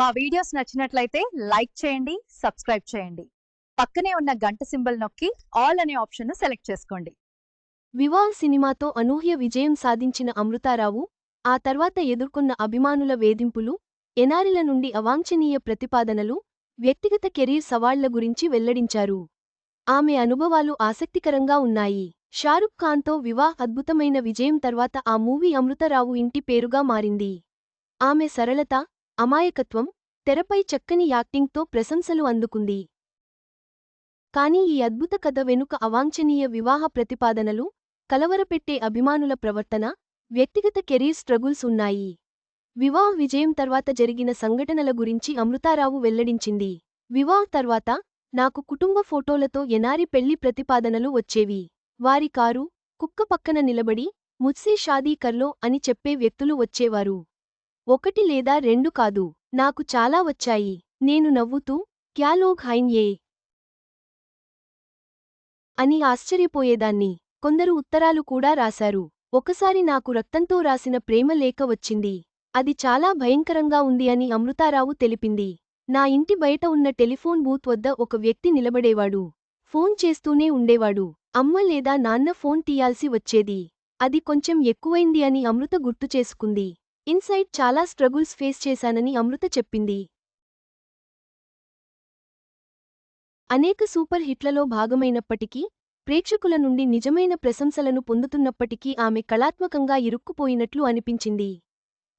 మా వీడియోస్ నచ్చినట్లయితే లైక్ చేయండి సబ్స్క్రైబ్ చేయండి. పక్కనే ఉన్న గంట సింబల్ నొక్కి ఆల్ అనే ఆప్షన్ సెలెక్ట్ చేసుకోండి. వివాహ సినిమాతో అనూహ్య విజయం సాధించిన అమృతారావు ఆ తర్వాత ఎదుర్కొన్న అభిమానుల వేధింపులు ఎనారిల నుండి అవాంఛనీయ ప్రతిపాదనలు వ్యక్తిగత కెరీర్ సవాళ్ళ గురించి వెల్లడించారు. ఆమె అనుభవాలు ఆసక్తికరంగా ఉన్నాయి. షారుఖ్ ఖాన్తో వివాహ్ అద్భుతమైన విజయం తర్వాత ఆ మూవీ అమృతరావు ఇంటి పేరుగా మారింది. ఆమె సరళత అమాయకత్వం తెరపై చక్కని యాక్టింగ్తో ప్రశంసలు అందుకుంది. కానీ ఈ అద్భుత కథ వెనుక అవాంఛనీయ వివాహ ప్రతిపాదనలు కలవరపెట్టే అభిమానుల ప్రవర్తన వ్యక్తిగత కెరీర్ స్ట్రగుల్స్ ఉన్నాయి. వివాహ్ విజయం తర్వాత జరిగిన సంఘటనల గురించి అమృతారావు వెల్లడించింది. వివాహ్ తర్వాత నాకు కుటుంబ ఫోటోలతో ఎనారి పెళ్ళి ప్రతిపాదనలు వచ్చేవి. వారి కారు కుక్క పక్కన నిలబడి ముత్సే షాదీ కర్లో అని చెప్పే వ్యక్తులు వచ్చేవారు. ఒకటి లేదా రెండు కాదు. నాకు చాలా వచ్చాయి. నేను నవ్వుతూ క్యాలోగ్ హైన్ ఏ అని ఆశ్చర్యపోయేదాన్ని. కొందరు ఉత్తరాలు కూడా రాశారు. ఒకసారి నాకు రక్తంతో రాసిన ప్రేమ లేఖ వచ్చింది. అది చాలా భయంకరంగా ఉంది అని అమృతారావు తెలిపింది. నా ఇంటి బయట ఉన్న టెలిఫోన్ బూత్ వద్ద ఒక వ్యక్తి నిలబడేవాడు. ఫోన్ చేస్తూనే ఉండేవాడు. అమ్మ లేదా నాన్న ఫోన్ తీయాల్సి వచ్చేది. అది కొంచెం ఎక్కువైంది అని అమృత గుర్తు ఇన్సైట్ చాలా స్ట్రగుల్స్ ఫేస్ చేశానని అమృత చెప్పింది. అనేక సూపర్ హిట్లలో భాగమైనప్పటికీ ప్రేక్షకుల నుండి నిజమైన ప్రశంసలను పొందుతున్నప్పటికీ ఆమె కళాత్మకంగా ఇరుక్కుపోయినట్లు అనిపించింది.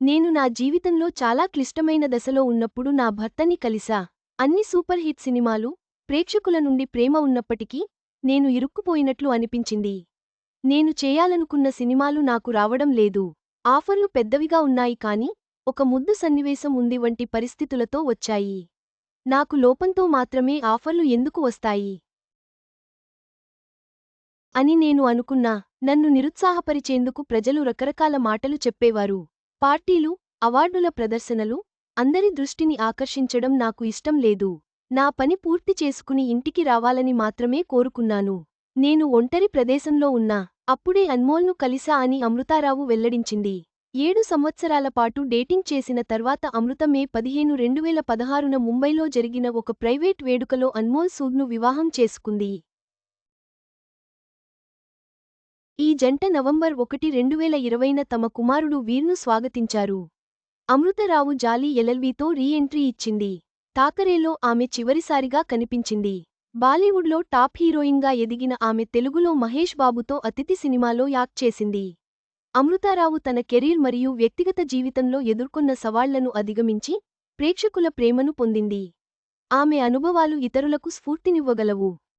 నేను నా జీవితంలో చాలా క్లిష్టమైన దశలో ఉన్నప్పుడు నా భర్తని కలిసా అన్ని సూపర్ హిట్ సినిమాలు ప్రేక్షకుల నుండి ప్రేమ ఉన్నప్పటికీ నేను ఇరుక్కుపోయినట్లు అనిపించింది. నేను చేయాలనుకున్న సినిమాలు నాకు రావడం లేదు. ఆఫర్లు పెద్దవిగా ఉన్నాయి కాని ఒక ముద్దు సన్నివేశం ఉంది వంటి పరిస్థితులతో వచ్చాయి. నాకు లోపంతో మాత్రమే ఆఫర్లు ఎందుకు వస్తాయి? అని నేను అనుకున్నా. నన్ను నిరుత్సాహపరిచేందుకు ప్రజలు రకరకాల మాటలు చెప్పేవారు. పార్టీలు అవార్డుల ప్రదర్శనలు అందరి దృష్టిని ఆకర్షించడం నాకు ఇష్టం లేదు. నా పని పూర్తి చేసుకుని ఇంటికి రావాలని మాత్రమే కోరుకున్నాను. నేను ఒంటరి ప్రదేశంలో ఉన్నా అప్పుడే అన్మోల్ను కలిసా అని అమృతారావు వెల్లడించింది. ఏడు సంవత్సరాల పాటు డేటింగ్ చేసిన తర్వాత అమృత మే పదిహేను రెండువేల పదహారున ముంబైలో జరిగిన ఒక ప్రైవేట్ వేడుకలో అన్మోల్ సూద్ను వివాహం చేసుకుంది. ఈ జంట నవంబర్ ఒకటి రెండువేల ఇరవైన తమ కుమారుడు వీర్ను స్వాగతించారు. అమృతరావు జాలీ ఎల్ఎల్వీతో రీ ఎంట్రీ ఇచ్చింది. తాకరేలో ఆమె చివరిసారిగా కనిపించింది. బాలీవుడ్లో టాప్ హీరోయిన్గా ఎదిగిన ఆమె తెలుగులో మహేష్ బాబుతో అతిథి సినిమాలో యాక్ట్ చేసింది. అమృతారావు తన కెరీర్ మరియు వ్యక్తిగత జీవితంలో ఎదుర్కొన్న సవాళ్ళను అధిగమించి ప్రేక్షకుల ప్రేమను పొందింది. ఆమె అనుభవాలు ఇతరులకు స్ఫూర్తినివ్వగలవు.